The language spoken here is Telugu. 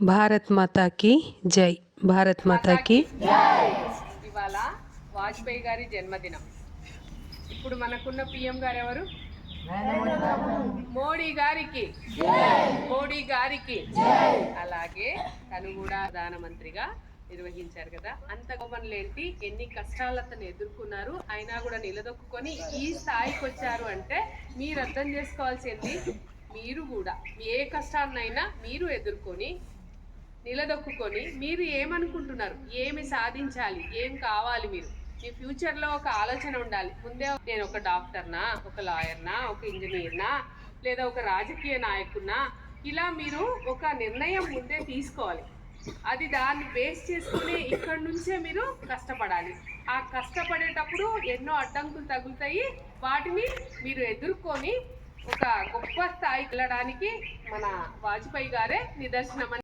భారత్ మాతాకి జై. భారత్ మాతాకి ఇవాళ వాజ్పేయి గారి జన్మదినం. ఇప్పుడు మనకున్న పిఎం గారు ఎవరు? మోడీ గారికి. మోడీ గారికి. అలాగే తను కూడా ప్రధానమంత్రిగా నిర్వహించారు కదా. అంత గొప్పలేంటి ఎన్ని కష్టాలు అతను ఎదుర్కొన్నారు? అయినా కూడా నిలదొక్కుని ఈ స్థాయికి వచ్చారు అంటే మీరు అర్థం చేసుకోవాల్సింది మీరు కూడా. ఏ కష్టాన్నైనా మీరు ఎదుర్కొని నిలదొక్కుని మీరు ఏమనుకుంటున్నారు? ఏమి సాధించాలి? ఏం కావాలి మీరు? మీ ఫ్యూచర్లో ఒక ఆలోచన ఉండాలి. ముందే నేను ఒక డాక్టర్నా ఒక లాయర్నా ఒక ఇంజనీర్నా లేదా ఒక రాజకీయ నాయకున్నా ఇలా మీరు ఒక నిర్ణయం ముందే తీసుకోవాలి. అది దాన్ని బేస్ చేసుకుని ఇక్కడ నుంచే మీరు కష్టపడాలి. ఆ కష్టపడేటప్పుడు ఎన్నో అడ్డంకులు తగులుతాయి. వాటిని మీరు ఎదుర్కొని ఒక గొప్ప స్థాయికి వెళ్ళడానికి మన వాజ్పేయి గారే నిదర్శనం అని